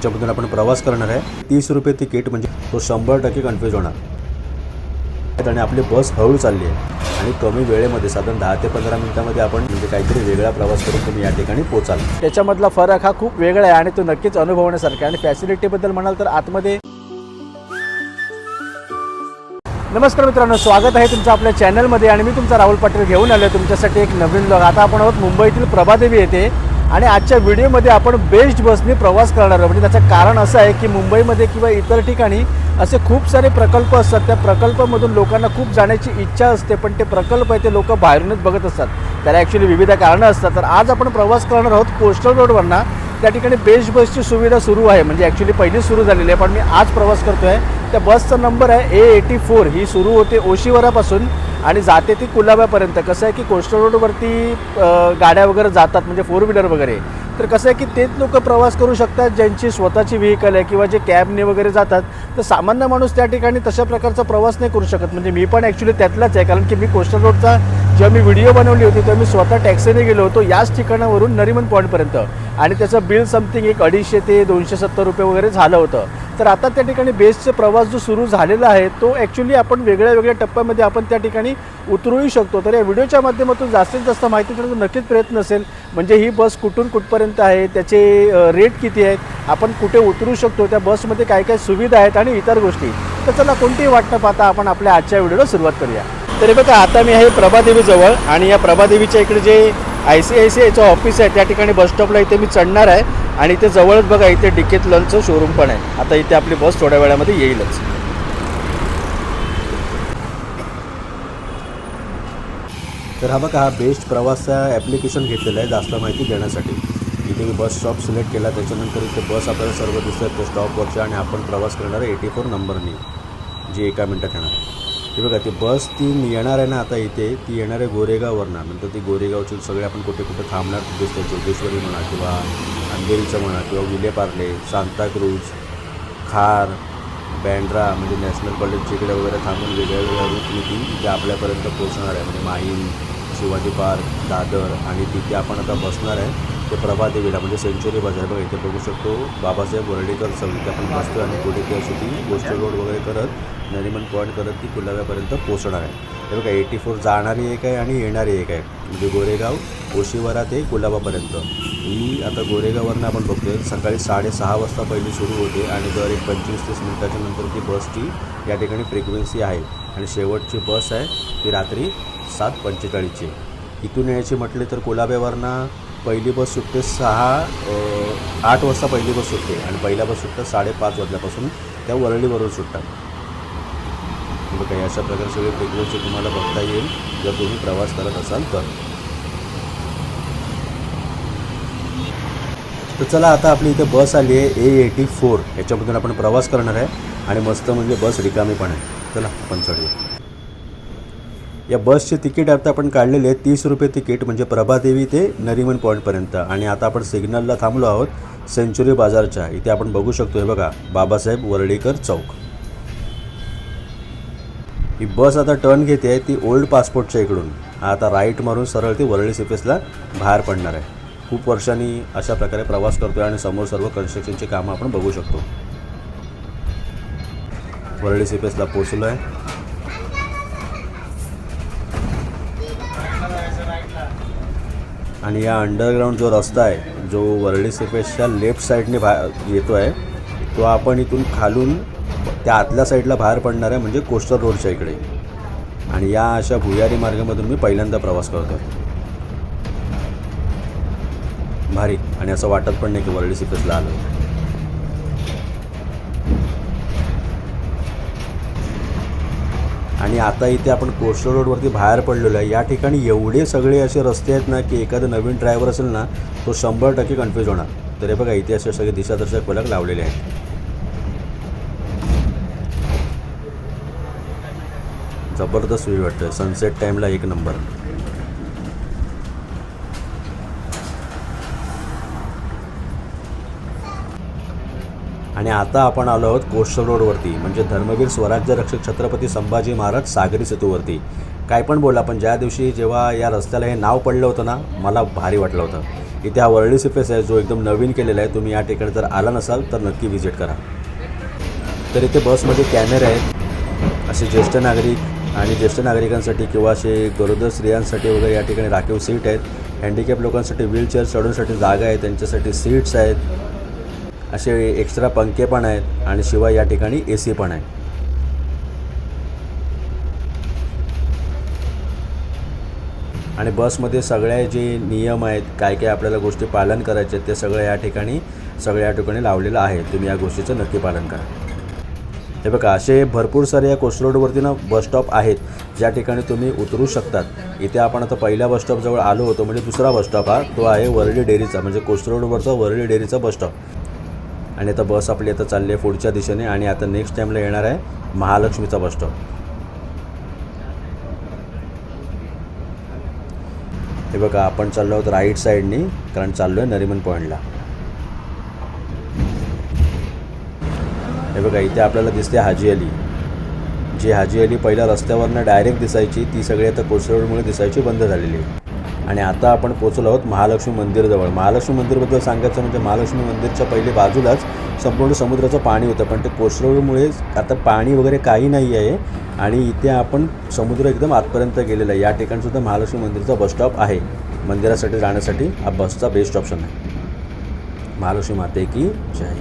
ज्याच्यामधून आपण प्रवास करणार आहे. तीस रुपये तिकीट म्हणजे तो शंभर टक्के कन्फ्यूज होणार. आणि आपली बस हळू चालली आहे. आणि कमी वेळेमध्ये साधारण दहा ते पंधरा मिनिटामध्ये आपण म्हणजे काहीतरी वेगळा प्रवास करून तुम्ही या ठिकाणी पोचाल त्याच्यामधला फरक हा खूप वेगळा आहे आणि तो नक्कीच अनुभवण्यासारखा आणि फॅसिलिटीबद्दल म्हणाल तर आतमध्ये नमस्कार मित्रांनो स्वागत आहे तुमचं आपल्या चॅनलमध्ये आणि मी तुमचा राहुल पाटील घेऊन आलो तुमच्यासाठी एक नवीन ब्लॉग आता आपण आहोत मुंबईतील प्रभादेवी येथे. आणि आजच्या व्हिडिओमध्ये आपण बेस्ट बसने प्रवास करणार आहोत. म्हणजे त्याचं कारण असं आहे की मुंबईमध्ये किंवा इतर ठिकाणी असे खूप सारे प्रकल्प असतात. त्या प्रकल्पामधून लोकांना खूप जाण्याची इच्छा असते पण ते प्रकल्प आहे ते लोक बाहेरूनच बघत असतात. त्याला ॲक्च्युली विविध कारणं असतात. तर आज आपण प्रवास करणार आहोत कोस्टल रोडवरनं. त्या ठिकाणी बेस्ट बसची सुविधा सुरू आहे. म्हणजे ॲक्च्युली पहिली सुरू झालेली आहे पण मी आज प्रवास करतो आहे त्या बसचा नंबर आहे ए एटी फोर ही सुरू होते ओशिवरापासून. आणि जाते ती कुलाब्यापर्यंत. कसं आहे की कोस्टल रोडवरती गाड्या वगैरे जातात म्हणजे फोर व्हीलर वगैरे. तर कसं आहे की तेच लोक प्रवास करू शकतात ज्यांची स्वतःची व्हेकल आहे किंवा जे कॅबने वगैरे जातात. तर सामान्य माणूस त्या ठिकाणी तशा प्रकारचा प्रवास नाही करू शकत. म्हणजे मी पण ॲक्च्युली त्यातलाच आहे कारण की मी कोस्टल रोडचा जेव्हा मी व्हिडिओ बनवली होती तेव्हा मी स्वतः टॅक्सीने गेलो होतो याच ठिकाणावरून नरिमन पॉईंटपर्यंत आणि त्याचं बिल समथिंग एक अडीचशे ते दोनशे सत्तर रुपये वगैरे झालं होतं. तर आता त्या ठिकाणी बेसचा प्रवास जो सुरू झालेला आहे तो ॲक्च्युली आपण वेगळ्या वेगळ्या टप्प्यामध्ये आपण त्या ठिकाणी उतरूही शकतो. तर या व्हिडिओच्या माध्यमातून जास्तीत जास्त माहिती देण्याचा नक्कीच प्रयत्न असेल. म्हणजे ही बस कुठून कुठपर्यंत आहे त्याचे रेट किती आहेत आपण कुठे उतरू शकतो त्या बसमध्ये काय काय सुविधा आहेत आणि इतर गोष्टी. तर चला कोणतीही वाट न पाहता आपण आपल्या आजच्या व्हिडिओला सुरुवात करूया. तरी बघा आता मी आहे प्रभादेवीजवळ आणि या प्रभादेवीच्या इकडे जे आय सी आय सी आयचं ऑफिस आहे त्या ठिकाणी बस स्टॉपला इथे मी चढणार आहे. आणि इथे जवळच बघा इथे डिकेत लनचं शोरूम पण आहे. आता इथे आपली बस थोड्या वेळामध्ये येईलच. तर हा बघा हा बेस्ट प्रवास ॲप्लिकेशन घेतलेला आहे जास्त माहिती देण्यासाठी. इथे मी बस स्टॉप सिलेक्ट केला त्याच्यानंतर इथे बस आपल्याला सर्व दिसतात त्या स्टॉपवरच्या आणि आपण प्रवास करणार आहे एटी फोर नंबरनी. जी एका मिनटात येणार आहे. हे बघा ती बस ती येणार आहे ना आता इथे ती येणार आहे गोरेगाववरनं. नंतर ती गोरेगावची सगळे आपण कुठे कुठे थांबणार दिसते जोगेश्वरी म्हणा किंवा अंधेरीचं म्हणा किंवा विलेपार्ले सांताक्रूज खार बँड्रा म्हणजे नॅशनल कॉलेजच्या इकडे वगैरे थांबून वेगळ्या वेगळ्या रूटने ती इथे आपल्यापर्यंत पोहोचणार आहे. म्हणजे माहीम शिवाजी पार्क दादर आणि तिथे आपण आता बसणार आहे. ते प्रभादेवीला म्हणजे सेंच्युरी बाजार बघा इथे बघू शकतो. बाबासाहेब वर्डेकर चौक आपण बसतो आणि पुढे ती अशी ती गोष्ट रोड वगैरे करत नरिमन पॉईंट करत ती कुलाव्यापर्यंत पोहोचणार आहे. हे बघा एटी फोर जाणारी एक आहे आणि येणारी एक आहे. म्हणजे गोरेगाव ओशिवरा ते कुलाबापर्यंत. ही आता गोरेगाववरनं आपण बघतोय सकाळी साडेसहा वाजता पहिली सुरू होते आणि दर एक पंचवीस तीस मिनिटाच्या नंतर ती बसची या ठिकाणी फ्रिक्वेन्सी आहे. आणि शेवटची बस आहे ती रात्री सात पंचेचाळीसची. इथून यायची म्हटले तर कोलाब्यावरनं पहिली बस सुटते सहा आठ वाजता पहिली बस सुटते आणि पहिल्या बस सुटतात साडेपाच वाजल्यापासून त्या वरळीवरून सुटतात. म्हणजे काही अशा प्रकारे सगळी फ्रिक्वेन्सी तुम्हाला बघता येईल जर तुम्ही प्रवास करत असाल तर. तर चला आता आपली इथे बस आली आहे ए एटी फोर याच्यामधून आपण प्रवास करणार आहे आणि मस्त म्हणजे बस रिकामी पण आहे. चला आपण चढूया. या बसचे तिकीट आता आपण काढलेले आहे तीस रुपये तिकीट म्हणजे प्रभादेवी ते नरिमन पॉईंटपर्यंत. आणि आता आपण सिग्नलला थांबलो आहोत सेंचुरी बाजारच्या. इथे आपण बघू शकतो हे बघा बाबासाहेब वर्डेकर चौक. ही बस आता टर्न घेते आहे ती ओल्ड पासपोर्टच्या इकडून. आता राईट मारून सरळ ती वरळी सिपेसला बाहेर पडणार आहे. खूप वर्षांनी अशा प्रकारे प्रवास करतोय आणि समोर सर्व कन्स्ट्रक्शनची कामं आपण बघू शकतो. वरळी सिपेसला पोचलो आहे आणि या अंडरग्राऊंड जो रस्ता आहे जो वर्डे सिपेसच्या लेफ्ट साईडने बा येतो आहे तो आपण इथून खालून त्या आतल्या साईडला बाहेर पडणार आहे म्हणजे कोस्टर रोडच्या इकडे. आणि या अशा भुयारी मार्गामधून मी पहिल्यांदा प्रवास करतो आहे भारी. आणि असं वाटत पण नाही की वर्डे सिपेसला आलो आणि आता इथे आपण कोस्टल रोडवरती बाहेर पडलेलो आहे. या ठिकाणी एवढे सगळे असे रस्ते आहेत ना की एखादा नवीन ड्रायव्हर असेल ना तो शंभर टक्के कन्फ्यूज होणार. तर हे बघा इथे असे सगळे दिशादर्शक फलक लावलेले आहेत. जबरदस्त व्ह्यू वाटतं सनसेट टाईमला एक नंबर आणि आता आपण आलो आहोत कोस्टल रोडवरती म्हणजे धर्मवीर स्वराज्य रक्षक छत्रपती संभाजी महाराज सागरी सेतूवरती. काय पण बोला पण ज्या दिवशी जेव्हा या रस्त्याला हे नाव पडलं होतं ना मला भारी वाटलं होतं. इथे हा वर्ल्ड सिफेस आहे जो एकदम नवीन केलेला आहे. तुम्ही या ठिकाणी जर आला नसाल तर नक्की व्हिजिट करा. तर इथे बसमध्ये कॅमेरे आहेत. असे ज्येष्ठ नागरिक आणि ज्येष्ठ नागरिकांसाठी किंवा असे गरोदर स्त्रियांसाठी वगैरे या ठिकाणी राखीव सीट आहेत. हँडिकॅप लोकांसाठी व्हीलचेअर चढवण्यासाठी जागा आहे. त्यांच्यासाठी सीट्स आहेत. असे एक्स्ट्रा पंखे पण आहेत आणि शिवाय या ठिकाणी ए सी पण आहे. आणि बसमध्ये सगळ्या जे नियम आहेत काय काय आपल्याला गोष्टी पालन करायचे आहेत ते सगळं या ठिकाणी सगळ्या या ठिकाणी लावलेलं आहे. तुम्ही या गोष्टीचं नक्की पालन करा. हे बघा असे भरपूर सारे या कोसरोडवरती ना बसस्टॉप आहेत ज्या ठिकाणी तुम्ही उतरू शकतात. इथे आपण आता पहिल्या बसस्टॉपजवळ आलो होतो म्हणजे दुसरा बसस्टॉप हा तो आहे वर्ली डेअरीचा म्हणजे कोसरोडवरचा वर्ली वरळी डेअरीचा बसस्टॉप आणि आता बस आपली आता चालली आहे पुढच्या दिशेने आणि आता नेक्स्ट टाईमला येणार आहे महालक्ष्मीचा बस स्टॉप हे बघा आपण चाललो आहोत राईट साईडनी कारण चाललो आहे नरिमन पॉईंटला हे बघा इथे आपल्याला दिसते हाजी अली. जी हाजी अली पहिल्या रस्त्यावरनं डायरेक्ट दिसायची ती सगळी आता कोसरोडमुळे दिसायची बंद झालेली आहे. आणि आता आपण पोचलो आहोत महालक्ष्मी मंदिरजवळ. महालक्ष्मी मंदिरबद्दल सांगायचं म्हणजे महालक्ष्मी मंदिरच्या पहिले बाजूलाच संपूर्ण समुद्राचं पाणी होतं. पण ते कोसरोडमुळे आता पाणी वगैरे काही नाही आहे आणि इथे आपण समुद्र एकदम आतपर्यंत गेलेला आहे. या ठिकाणीसुद्धा महालक्ष्मी मंदिरचा बसस्टॉप आहे. मंदिरासाठी जाण्यासाठी हा बसचा बेस्ट ऑप्शन आहे. महालक्ष्मी माते की जय.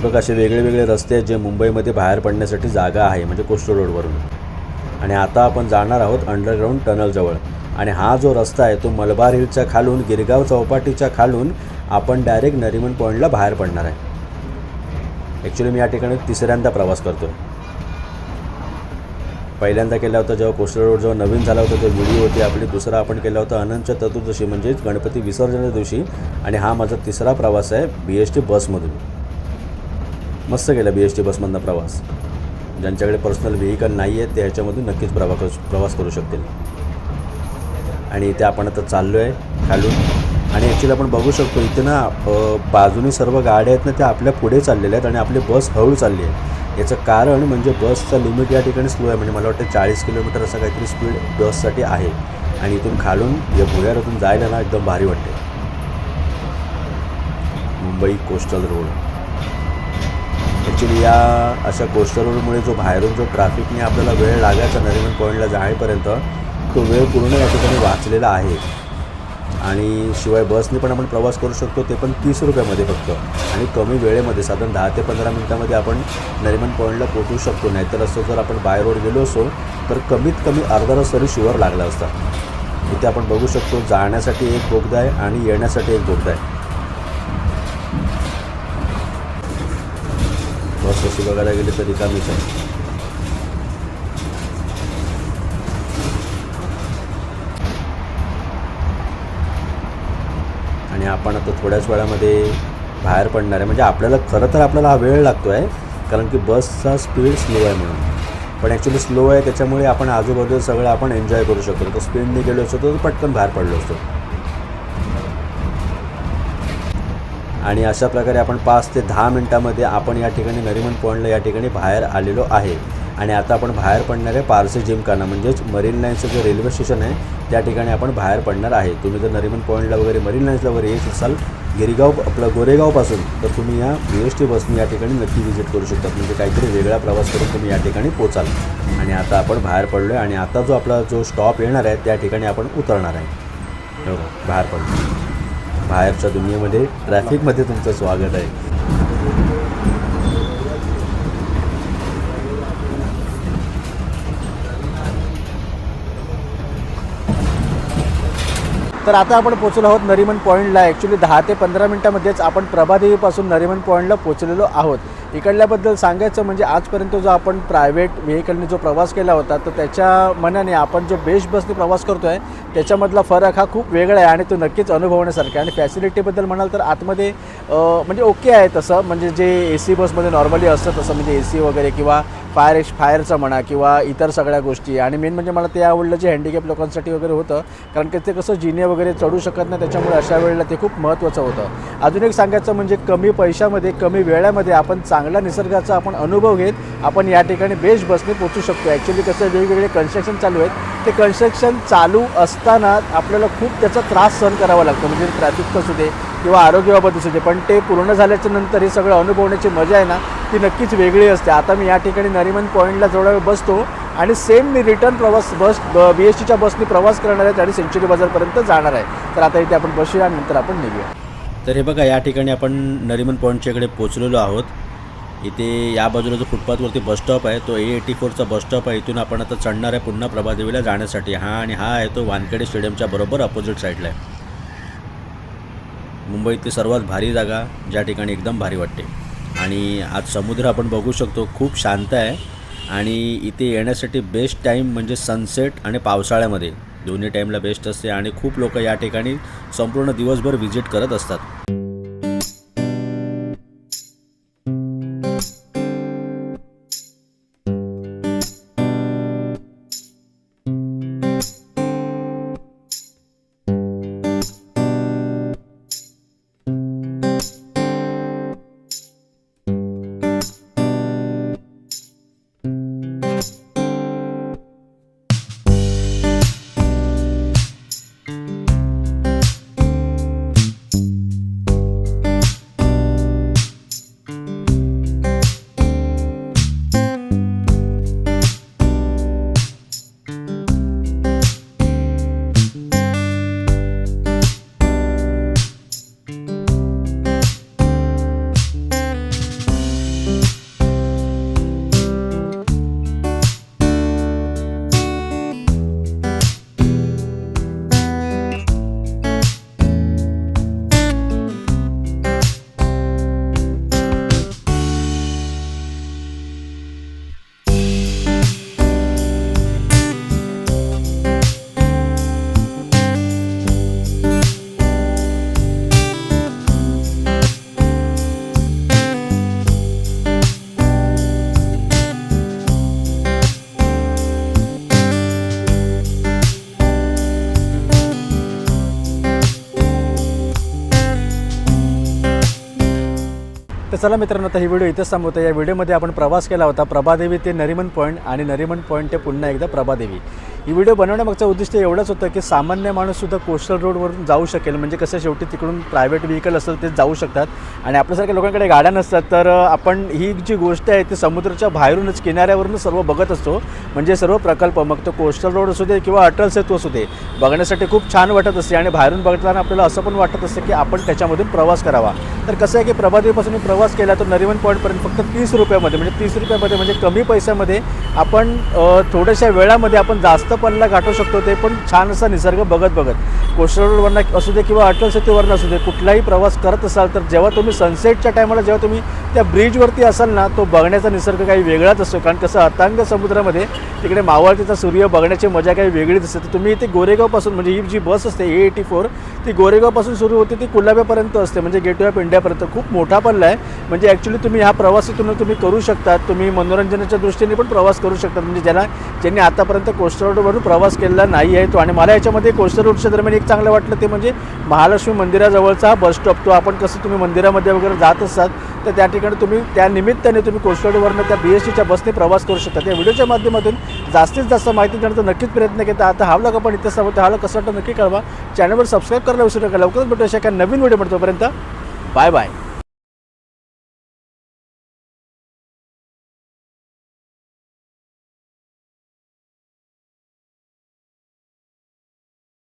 बघा असे वेगळे वेगळे रस्ते आहेत जे मुंबईमध्ये बाहेर पडण्यासाठी जागा आहे म्हणजे कोस्टल रोडवरून. आणि आता आपण जाणार आहोत अंडरग्राऊंड टनलजवळ. आणि हा जो रस्ता आहे तो मलबार हिलच्या खालून गिरगाव चौपाटीच्या खालून आपण डायरेक्ट नरिमन पॉईंटला बाहेर पडणार आहे. ॲक्च्युली मी या ठिकाणी तिसऱ्यांदा प्रवास करतो आहे पहिल्यांदा केला होता जेव्हा कोस्टल रोड जेव्हा नवीन झाला होता तो व्हिडिओ होती आपली दुसरा आपण केला होता अनंत चतुर्दशी म्हणजेच गणपती विसर्जनाच्या दिवशी. आणि हा माझा तिसरा प्रवास आहे बी एस टी बसमधून. मस्त गेला बी एस टी बसमधनं प्रवास. ज्यांच्याकडे पर्सनल व्हेकल नाही आहे ते ह्याच्यामधून नक्कीच प्रवा प्रवास करू शकतील. आणि इथे आपण आता चाललो आहे खालून. आणि ॲक्च्युली आपण बघू शकतो इथे ना बाजूनी सर्व गाड्या आहेत ना त्या आपल्या पुढे चाललेल्या आहेत आणि आपली बस हळू चालली आहे. याचं कारण म्हणजे बसचं लिमिट या ठिकाणी स्लो आहे. म्हणजे मला वाटतं चाळीस किलोमीटर असं काहीतरी स्पीड बससाठी आहे. आणि इथून खालून या भुयारातून जायला ना एकदम भारी वाटते मुंबई कोस्टल रोड ॲक्च्युली या अशा कोस्टल रोडमुळे जो बाहेरून जो ट्रॅफिकने आपल्याला वेळ लागायचा नरिमन पॉईंटला जाण्यापर्यंत तो वेळ पूर्ण या ठिकाणी वाचलेला आहे. आणि शिवाय बसने पण आपण प्रवास करू शकतो ते पण तीस रुपयामध्ये फक्त. आणि कमी वेळेमध्ये साधारण दहा ते पंधरा मिनटामध्ये आपण नरिमन पॉईंटला पोहोचू शकतो. नाहीतर असं जर आपण बाय रोड गेलो असो तर कमीत कमी अर्धा रस तरी शिवर लागला असता. इथे आपण बघू शकतो जाण्यासाठी एक बोगदा आहे आणि येण्यासाठी एक बोगदा आहे. बस बघायला गेली तर रिकामीच आहे आणि आपण आता थोड्याच वेळामध्ये बाहेर पडणार आहे. म्हणजे आपल्याला खरं तर आपल्याला हा वेळ लागतो आहे कारण की बसचा स्पीड स्लो आहे म्हणून. पण ॲक्च्युली स्लो आहे त्याच्यामुळे आपण आजूबाजूला सगळं आपण एन्जॉय करू शकतो. तर स्पीडने गेलो असतो तर पटकन बाहेर पडलो असतो. आणि अशा प्रकारे आपण पाच ते दहा मिनटामध्ये आपण या ठिकाणी नरिमन पॉईंटला या ठिकाणी बाहेर आलेलो आहे. आणि आता आपण बाहेर पडणार आहे पारसे जिमखाना म्हणजेच मरीन लाईन्सचं जे रेल्वे स्टेशन आहे त्या ठिकाणी आपण बाहेर पडणार आहे. तुम्ही जर नरिमन पॉईंटला वगैरे मरीन लाईन्सला वगैरे येत असाल गिरगाव आपलं गोरेगावपासून तर तुम्ही या बी एस टी बसने या ठिकाणी नक्की व्हिजिट करू शकता. म्हणजे काहीतरी वेगळा प्रवास करून तुम्ही या ठिकाणी पोचाल. आणि आता आपण बाहेर पडलो आहे आणि आता जो आपला जो स्टॉप येणार आहे त्या ठिकाणी आपण उतरणार आहे. हो बाहेर पडलो बाहेरच्या दुनियेमध्ये ट्रॅफिकमध्ये तुमचं स्वागत आहे. तर आता आपण पोचलो आहोत नरिमन पॉईंटला ॲक्च्युली दहा ते पंधरा मिनटामध्येच आपण प्रभादेवीपासून नरिमन पॉईंटला पोचलेलो आहोत. इकडल्याबद्दल सांगायचं म्हणजे आजपर्यंत जो आपण प्रायव्हेट व्हेकलने जो प्रवास केला होता तर त्याच्या मनाने आपण जो बेस्ट बसने प्रवास करतो आहे त्याच्यामधला फरक हा खूप वेगळा आहे आणि तो नक्कीच अनुभवण्यासारखा आहे. आणि फॅसिलिटीबद्दल म्हणाल तर आतमध्ये म्हणजे ओके आहे तसं. म्हणजे जे ए सी बसमध्ये नॉर्मली असतं तसं म्हणजे ए सी वगैरे किंवा फायर एक्स फायरचं म्हणा किंवा इतर सगळ्या गोष्टी. आणि मेन म्हणजे मला ते आवडलं जे हँडिकॅप लोकांसाठी वगैरे होतं कारण की ते कसं जिने वगैरे वगैरे चढू शकत नाही त्याच्यामुळे अशा वेळेला ते खूप महत्त्वाचं होतं. अजून एक सांगायचं म्हणजे कमी पैशामध्ये कमी वेळामध्ये आपण चांगला निसर्गाचा आपण अनुभव घेत आपण या ठिकाणी बेस्ट बसने पोचू शकतो. ॲक्च्युली कसं वेगवेगळे कन्स्ट्रक्शन चालू आहेत. ते कन्स्ट्रक्शन चालू असताना आपल्याला खूप त्याचा त्रास सहन करावा लागतो. म्हणजे ट्रॅफिक असू दे किंवा आरोग्याबाबत असू दे. पण ते पूर्ण झाल्याच्यानंतर हे सगळं अनुभवण्याची मजा आहे ना ती नक्कीच वेगळी असते. आता मी या ठिकाणी नरिमन पॉईंटला जवळ वेळ बसतो आणि सेम मी रिटर्न प्रवास बस बी एस टीच्या बसने प्रवास करणार आहे. आणि सेंच्युरी बाजारपर्यंत जाणार आहे. तर आता इथे आपण बसूया आणि नंतर आपण निघूया. तर हे बघा या ठिकाणी आपण नरिमन पॉईंटच्या इकडे पोचलेलो आहोत. इथे या बाजूला जो फुटपाथवरती बस स्टॉप आहे तो ए एटी फोरचा बस स्टॉप आहे. इथून आपण आता चढणार आहे पुन्हा प्रभादेवीला जाण्यासाठी. हा आणि हा आहे तो वानखेडे स्टेडियमच्या बरोबर अपोजिट साईडला आहे. मुंबईतली सर्वात भारी जागा ज्या ठिकाणी एकदम भारी वाटते. आणि आज समुद्र आपण बघू शकतो खूप शांत आहे. आणि इथे येण्यासाठी बेस्ट टाईम म्हणजे सनसेट आणि पावसाळ्यामध्ये. दोन्ही टाईमला बेस्ट असते आणि खूप लोक या ठिकाणी संपूर्ण दिवसभर व्हिजिट करत असतात. चला मित्रांनो आता ही व्हिडिओ इथेच थांबवतो. या व्हिडिओमध्ये आपण प्रवास केला होता प्रभादेवी ते नरिमन पॉईंट आणि नरिमन पॉईंट ते पुन्हा एकदा प्रभादेवी. ही व्हिडिओ बनवण्यामागचं उद्दिष्ट एवढंच होतं की सामान्य माणूससुद्धा कोस्टल रोडवरून जाऊ शकेल. म्हणजे कसं शेवटी तिकडून प्रायव्हेट व्हेकल असेल ते जाऊ शकतात. आणि आपल्यासारख्या लोकांकडे गाड्या नसतात तर आपण ही जी गोष्ट आहे ती समुद्राच्या बाहेरूनच किनाऱ्यावरूनच सर्व बघत असतो. म्हणजे सर्व प्रकल्प मग तो कोस्टल रोड असू दे किंवा अटल सेतू असू दे बघण्यासाठी खूप छान वाटत असते. आणि बाहेरून बघताना आपल्याला असं पण वाटत असतं की आपण त्याच्यामधून प्रवास करावा. तर कसं आहे की प्रभादेवीपासून प्रवास केला तर नरिमन पॉईंटपर्यंत फक्त तीस रुपयामध्ये म्हणजे तीस रुपयामध्ये म्हणजे कमी पैशामध्ये आपण थोड्याशा वेळामध्ये आपण जास्त पल्ला गाठू शकतो ते पण छान असा निसर्ग बघत बघत. कोस्टल रोडवरनं असू दे किंवा अटल सेतूवरनं असू दे कुठलाही प्रवास करत असाल तर जेव्हा तुम्ही सनसेटच्या टायमाला जेव्हा तुम्ही त्या ब्रिजवरती असाल ना तो बघण्याचा निसर्ग काही वेगळाच असतो. कारण कसं अतांग समुद्रामध्ये तिकडे मावळतीचा सूर्य बघण्याची मजा काही वेगळीच असते. तर तुम्ही इथे गोरेगावपासून म्हणजे ही जी बस असते ए एटी फोर ती गोरेगावपासून सुरू होते ती कुलाब्यापर्यंत असते. म्हणजे गेटवे ऑफ इंडियापर्यंत खूप मोठा पल्ला आहे. म्हणजे ॲक्च्युली तुम्ही ह्या प्रवासातून तुम्ही करू शकतात. तुम्ही मनोरंजनाच्या दृष्टीने पण प्रवास करू शकतात. म्हणजे ज्यांना ज्यांनी आतापर्यंत कोस्टल रोडवरून प्रवास केलेला नाही आहे तो. आणि मला याच्यामध्ये कोस्टर रोडच्या दरम्यान एक चांगलं वाटलं ते म्हणजे महालक्ष्मी मंदिराजवळचा बस स्टॉप तो. आपण कसं तुम्ही मंदिरामध्ये वगैरे जात असतात तर त्या ठिकाणी तुम्ही त्या निमित्ताने तुम्ही कोस्टर रोडवरनं त्या बी एस टीच्या बसने प्रवास करू शकता. त्या व्हिडिओच्या माध्यमातून जास्तीत जास्त माहिती देण्याचा नक्कीच प्रयत्न केला. आता हा व्लॉग आपण इथं सांगतो हा कसं वाटतं नक्की कळवा. चॅनलवर सबस्क्राईब करायला विसरू नका. लवकरच भेटू अशा एका नवीन व्हिडिओ म्हणतोपर्यंत बाय बाय